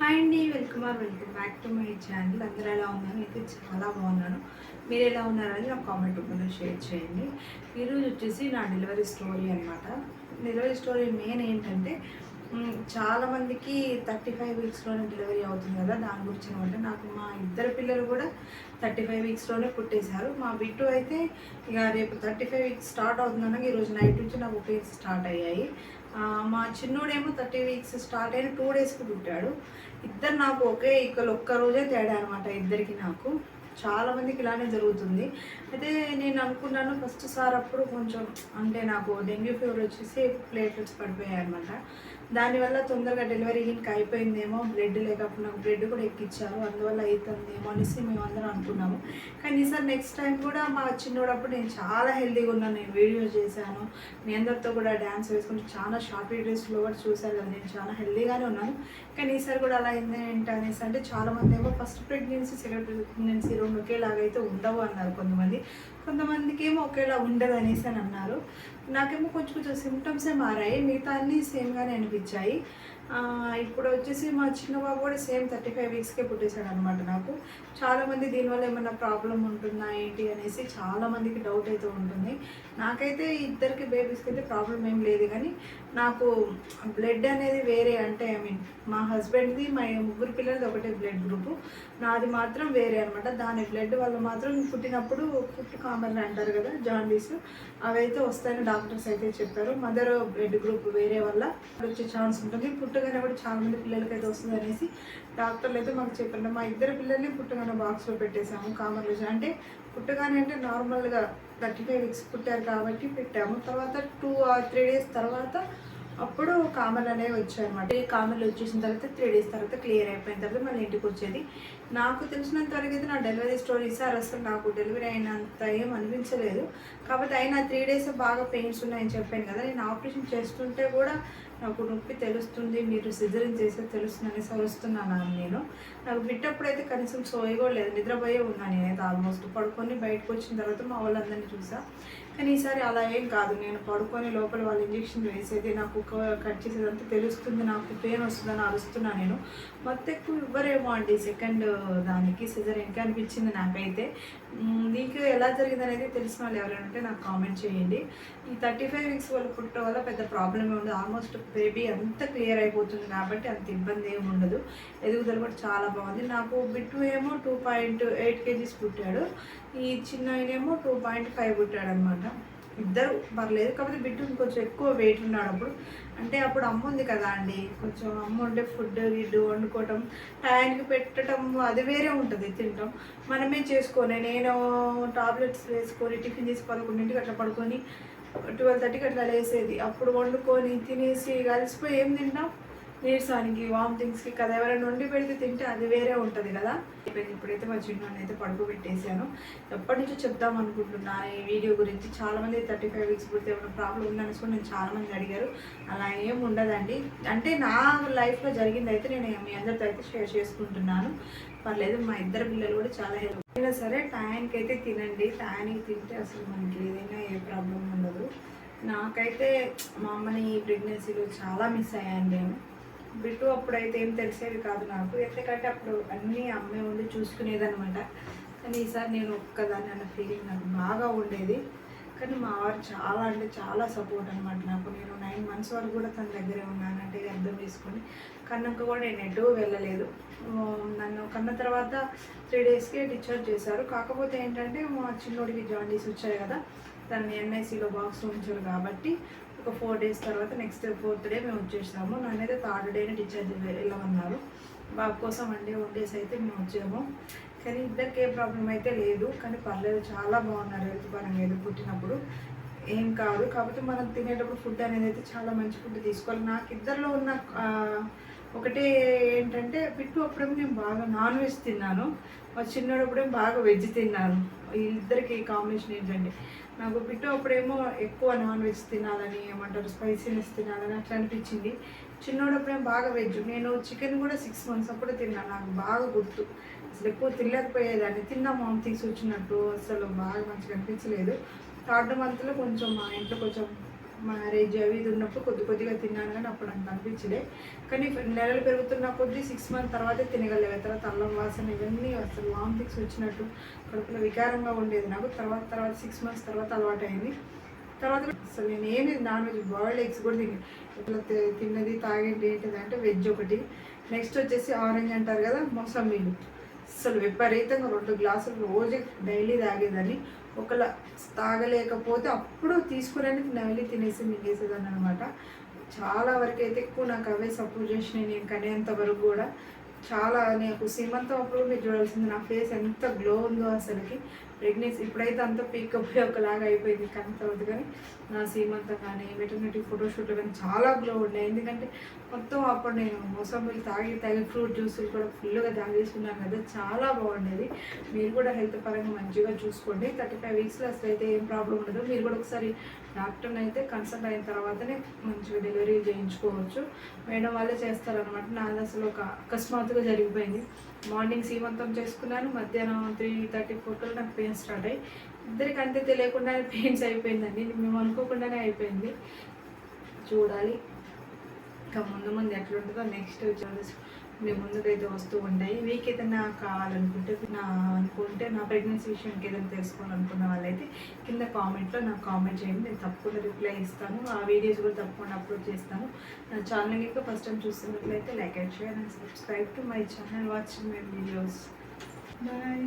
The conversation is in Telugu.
హాయ్ అండి welcome are welcome back to my channel అందరూ ఎలా ఉన్నారు? అయితే చాలా బాగున్నాను. మీరు ఎలా ఉన్నారని నాకు కామెంట్ రూపంలో షేర్ చేయండి. ఈరోజు వచ్చేసి నా డెలివరీ స్టోరీ అనమాట డెలివరీ స్టోరీ మెయిన్ ఏంటంటే చాలామందికి చాలా మందికి థర్టీ ఫైవ్ వీక్స్లోనే డెలివరీ అవుతుంది కదా దాని గురించి అనమాట నాకు మా ఇద్దరు పిల్లలు కూడా థర్టీ ఫైవ్ వీక్స్లోనే పుట్టేశారు. మా బిట్టు అయితే ఇక రేపు థర్టీ ఫైవ్ వీక్స్ స్టార్ట్ అవుతుందనగా ఈరోజు నైట్ నుంచి నాకు పెయిన్స్ స్టార్ట్ అయ్యాయి. మా చిన్నోడేమో థర్టీ వీక్స్ స్టార్ట్ అయిన టూ డేస్కి పుట్టాడు. ఇద్దరు నాకు ఒకే ఇక్కడ ఒక్క రోజే తేడా అనమాట ఇద్దరికి నాకు. చాలా మందికి ఇలానే జరుగుతుంది. అయితే నేను అనుకున్నాను ఫస్ట్ సార్ అప్పుడు కొంచెం అంటే నాకు డెంగ్యూ ఫీవర్ వచ్చేసి ప్లేట్లెట్స్ పడిపోయాయి అనమాట దానివల్ల తొందరగా డెలివరీ ఇంకా అయిపోయిందేమో బ్లడ్ లేకపోతే నాకు బ్లడ్ కూడా ఎక్కిచ్చారు. అందువల్ల అవుతుందేమో అనేసి మేము అందరం అనుకున్నాము. కానీ సార్ నెక్స్ట్ టైం కూడా మా చిన్నోడప్పుడు నేను చాలా హెల్తీగా ఉన్నాను. నేను వీడియోస్ చేశాను. మీ అందరితో కూడా డ్యాన్స్ వేసుకుంటూ చాలా షార్ట్ వీడియోస్లో కూడా చూశాను నేను చాలా హెల్తీగానే ఉన్నాను. కానీ ఈసారి కూడా అలా అయింది ఏంటి అనేసి అంటే చాలామంది ఏమో ఫస్ట్ ప్రెగ్నెన్సీ సెకండ్ ప్రెగ్నెన్సీ రెండు ఒకేలాగా అయితే ఉండవు అన్నారు కొంతమంది. కొంతమందికి ఏమో ఒకేలా ఉండదు అనేసి అని అన్నారు. నాకేమో కొంచెం కొంచెం సిమ్టమ్సే మారాయి. మిగతా అన్నీ సేమ్గానే అనిపించాయి. ఇప్పుడు వచ్చేసి మా చిన్న బాబు కూడా సేమ్ థర్టీ ఫైవ్ వీక్స్కే పుట్టేశాడు అనమాట నాకు. చాలామంది దీనివల్ల ఏమైనా ప్రాబ్లం ఉంటుందా ఏంటి అనేసి చాలామందికి డౌట్ అయితే ఉంటుంది. నాకైతే ఇద్దరికి బేబీస్కి అయితే ప్రాబ్లం ఏం లేదు కానీ నాకు బ్లడ్ అనేది వేరే అంటే ఐ మీన్ మా హస్బెండ్ది మా ముగ్గురు పిల్లలది ఒకటే బ్లడ్ గ్రూపు నాది మాత్రం వేరే అనమాట దాని బ్లడ్ వల్ల మాత్రం పుట్టినప్పుడు ఫుట్ కామన్ అంటారు కదా జాండీస్ అవైతే వస్తాయని డాక్టర్స్ అయితే చెప్పారు. మదర్ బ్లడ్ గ్రూప్ వేరే వల్ల వచ్చే ఛాన్స్ ఉంటుంది. పుట్టగానే కూడా చాలా మంది పిల్లలకి అయితే వస్తుంది అనేసి డాక్టర్లు అయితే మాకు చెప్పండి మా ఇద్దరు పిల్లల్ని పుట్టగానే బాక్స్లో పెట్టేశాము కామన్ అంటే పుట్టగానే అంటే నార్మల్గా థర్టీ ఫైవ్ వీక్స్ పుట్టారు కాబట్టి పెట్టాము. తర్వాత టూ ఆర్ త్రీ డేస్ తర్వాత అప్పుడు కామన్ అనేవి వచ్చాయన్నమాట. ఈ కామన్లు వచ్చేసిన తర్వాత త్రీ డేస్ తర్వాత క్లియర్ అయిపోయిన తర్వాత మళ్ళీ ఇంటికి వచ్చేది. నాకు తెలిసినంత వరకు అయితే నా డెలివరీ స్టోర్ సార్ అసలు నాకు డెలివరీ అయినంత ఏం అనిపించలేదు. కాకపోతే అయినా త్రీ డేస్ బాగా పెయిన్స్ ఉన్నాయని చెప్పాను కదా. నేను ఆపరేషన్ చేస్తుంటే కూడా నాకు నొప్పి తెలుస్తుంది మీరు సిజరింగ్ చేస్తే తెలుస్తుంది అనేసి వస్తున్నాను నేను. నాకు బిట్టప్పుడు అయితే కనీసం సోయి కూడా లేదు నిద్రపోయే ఉన్నాను నేనైతే ఆల్మోస్ట్ పడుకొని బయటకు వచ్చిన తర్వాత మా వాళ్ళందరినీ చూసా. కానీ ఈసారి అలా ఏం కాదు. నేను పడుకొని లోపల వాళ్ళు ఇంజెక్షన్ వేసేది నాకు క- కట్ చేసేదంతా తెలుస్తుంది నాకు పెయిన్ వస్తుందని అరుస్తున్నా నేను. మొత్తం ఎక్కువ ఇవ్వరేమో అండి సెకండ్ దానికి సిజరింగ్కి అనిపించింది నాకైతే. మీకు నీకు ఎలా జరిగింది అనేది తెలిసిన వాళ్ళు ఎవరైనా ఉంటే నాకు కామెంట్ చేయండి. ఈ థర్టీ ఫైవ్ వీక్స్ వాళ్ళు పుట్టడం వల్ల పెద్ద ప్రాబ్లం ఉండదు. ఆల్మోస్ట్ బేబీ అంత క్లియర్ అయిపోతుంది కాబట్టి అంత ఇబ్బంది ఏమి ఉండదు. ఎదుగుదల కూడా చాలా బాగుంది. నాకు బిట్టు ఏమో టూ పాయింట్ ఎయిట్ కేజీస్ పుట్టాడు. ఈ చిన్న ఆయనేమో టూ పాయింట్ ఫైవ్ పుట్టాడు అనమాట ఇద్దరు పర్లేదు కాకపోతే బిడ్డ కొంచెం ఎక్కువ వెయిట్ ఉన్నాడు అప్పుడు అంటే అప్పుడు అమ్మ ఉంది కదా అండి కొంచెం అమ్మ ఉండే ఫుడ్ గిడ్డు వండుకోవటం టైంకి పెట్టడం అది వేరే ఉంటుంది తినటం. మనమే చేసుకొని నేను టాబ్లెట్స్ వేసుకొని టిఫిన్ చేసి పదకొండింటికి అట్లా పడుకొని ట్వెల్వ్ థర్టీకి అట్లా లేసేది. అప్పుడు వండుకొని తినేసి కలిసిపోయి ఏం తింటాం? నీరసానికి వామిటింగ్స్కి కదా ఎవరైనా వండి పెడితే తింటే అది వేరే ఉంటుంది కదా. ఇప్పుడైతే మా చిన్న అయితే పడుకోబెట్టేసాను ఎప్పటి నుంచో చెప్దాం అనుకుంటున్నాను ఈ వీడియో గురించి చాలా మంది థర్టీ ఫైవ్ వీక్స్ పుడితే ఏమైనా ప్రాబ్లం ఉందని కూడా నేను చాలా మంది అడిగారు. అలా ఏం ఉండదండి. అంటే నా లైఫ్లో జరిగింది అయితే నేను మీ అందరితో అయితే షేర్ చేసుకుంటున్నాను. పర్లేదు మా ఇద్దరు పిల్లలు కూడా చాలా హెల్ప్ అయినా సరే టైంకి అయితే తినండి. టైంకి తింటే అసలు మనకి ఏదైనా ఏ ప్రాబ్లం ఉండదు. నాకైతే మా అమ్మని ఈ ప్రెగ్నెన్సీలో చాలా మిస్ అయ్యాను నేను. బిట్టు అప్పుడైతే ఏం తెలిసేది కాదు నాకు. ఎందుకంటే అప్పుడు అన్నీ అమ్మే ఉండి చూసుకునేదనమాట కానీ ఈసారి నేను ఒక్కదాన్ని అన్న ఫీలింగ్ నాకు బాగా ఉండేది. కానీ మా వారు చాలా అంటే చాలా సపోర్ట్ అనమాట నాకు. నేను నైన్ మంత్స్ వరకు కూడా తన దగ్గరే ఉన్నాను అంటే అర్థం చేసుకొని. కన్నాక కూడా నేను ఎటు వెళ్ళలేదు. నన్ను కన్న తర్వాత త్రీ డేస్కే డిశ్చార్జ్ చేశారు. కాకపోతే ఏంటంటే మా చిన్నోడికి జాండీస్ వచ్చాయి కదా. దాన్ని ఎన్ఐసిలో బాక్స్ ఉంచారు కాబట్టి ఒక ఫోర్ డేస్ తర్వాత నెక్స్ట్ ఫోర్త్ డే మేము వచ్చేసాము. నన్నైతే థర్డ్ డేనే డిశ్చార్జ్ వెళ్ళమన్నారు. బాబు కోసం వన్ డే వన్ డేస్ అయితే మేము వచ్చాము. కానీ ఇద్దరికి ఏ ప్రాబ్లం అయితే లేదు. కానీ పర్లేదు చాలా బాగున్నారు హెల్త్ పరంగా ఏదో పుట్టినప్పుడు. ఏం కాదు. కాకపోతే మనం తినేటప్పుడు ఫుడ్ అనేది అయితే చాలా మంచి ఫుడ్ తీసుకోవాలి. నాకు ఇద్దరిలో ఉన్న ఒకటే ఏంటంటే పిట్టు అప్పుడేమో నేను బాగా నాన్ వెజ్ తిన్నాను. మా చిన్నప్పుడేమో బాగా వెజ్ తిన్నాను. ఇద్దరికి కాంబినేషన్ ఏంటంటే నాకు పిట్టు అప్పుడేమో ఎక్కువ నాన్ వెజ్ తినాలని ఏమంటారు స్పైసీనెస్ తినాలని అట్లా అనిపించింది. చిన్నోడప్పుడేమో బాగా వెజ్ నేను చికెన్ కూడా సిక్స్ మంత్స్ అప్పుడే తిన్నాను. నాకు బాగా గుర్తు. అసలు ఎక్కువ తినలేకపోయేదాన్ని. తిన్నా మాంతింగ్స్ వచ్చినట్టు అసలు బాగా మంచిగా అనిపించలేదు. థర్డ్ మంత్లో కొంచెం మా ఇంట్లో కొంచెం మ్యారేజ్ అవి ఇది ఉన్నప్పుడు కొద్ది కొద్దిగా తిన్నాను కానీ అప్పుడు నాకు అనిపించలే. కానీ నెలలు పెరుగుతున్న కొద్ది సిక్స్ మంత్ తర్వాతే తినగలిగే తర్వాత అల్లం వాసన ఇవన్నీ అసలు వామిటింగ్స్ వచ్చినట్టు కడుపులో వికారంగా ఉండేది నాకు. తర్వాత తర్వాత సిక్స్ మంత్స్ తర్వాత అలవాటు అయింది తర్వాత అసలు నేను ఏమి నాన్ వెజ్ బాయిల్డ్ ఎగ్స్ కూడా తిని ఇట్లా తి- తిన్నది తాగేది ఏంటిది అంటే వెజ్ ఒకటి. నెక్స్ట్ వచ్చేసి ఆరెంజ్ అంటారు కదా మొసమ్మీలు అసలు విపరీతంగా రెండు గ్లాసులు రోజు డైలీ తాగేదాన్ని. ఒకలా తాగలేకపోతే అప్పుడు తీసుకురాని డైలీ తినేసి మింగేసేదాన్ని అనమాట చాలా వరకు అయితే ఎక్కువ నాకు అవే సపోర్ట్ చేసినాయి నేను కనేంత వరకు కూడా. చాలా నాకు సీమంతం అప్పుడు మీరు చూడాల్సింది నా ఫేస్ ఎంత గ్లో ఉందో అసలుకి. ప్రెగ్నెన్సీ ఇప్పుడైతే అంత పీకప్ ఒకలాగా అయిపోయింది కానీ తర్వాత కానీ నా సీమంతం కానీ మెటర్నిటీ ఫోటోషూట్లు కానీ చాలా గ్లో ఉండే. ఎందుకంటే మొత్తం అప్పుడు నేను మోసంబిల్ తాగి తాగి ఫ్రూట్ జ్యూసులు కూడా ఫుల్గా తాగేసుకున్నాను కదా చాలా బాగుండేది. మీరు కూడా హెల్త్ పరంగా మంచిగా చూసుకోండి. థర్టీ ఫైవ్ వీక్స్లో అసలు అయితే ఏం ప్రాబ్లం ఉండదు. మీరు కూడా ఒకసారి డాక్టర్ని అయితే కన్సల్ట్ అయిన తర్వాతనే మంచిగా డెలివరీ చేయించుకోవచ్చు. మేడం వాళ్ళే చేస్తారనమాట నాది అసలు ఒక అకస్మాత్ మంత్గా జరిగిపోయింది. మార్నింగ్ సీమంతం చేసుకున్నాను. మధ్యాహ్నం త్రీ థర్టీ ఫోర్లో నాకు పెయిన్ స్టార్ట్ అయ్యి ఇద్దరికి అంతే తెలియకుండానే పెయిన్స్ అయిపోయిందండి. మేము అనుకోకుండానే అయిపోయింది. చూడాలి. ఇంకా ముందు ముందు ఎట్లుంటుందో నెక్స్ట్ వచ్చేసి మీ ముందుకైతే వస్తూ ఉంటాయి. మీకు ఏదైనా కావాలనుకుంటే నా అనుకుంటే నా ప్రెగ్నెన్సీ విషయానికి ఏదైనా తెలుసుకోవాలనుకున్న వాళ్ళైతే కింద కామెంట్లో నాకు కామెంట్ చేయండి. నేను తప్పకుండా రిప్లై ఇస్తాను. ఆ వీడియోస్ కూడా తప్పకుండా అప్లోడ్ చేస్తాను. నా ఛానల్ ఇంకా ఫస్ట్ టైం చూస్తున్నట్లయితే like and share and subscribe to my channel watching my videos bye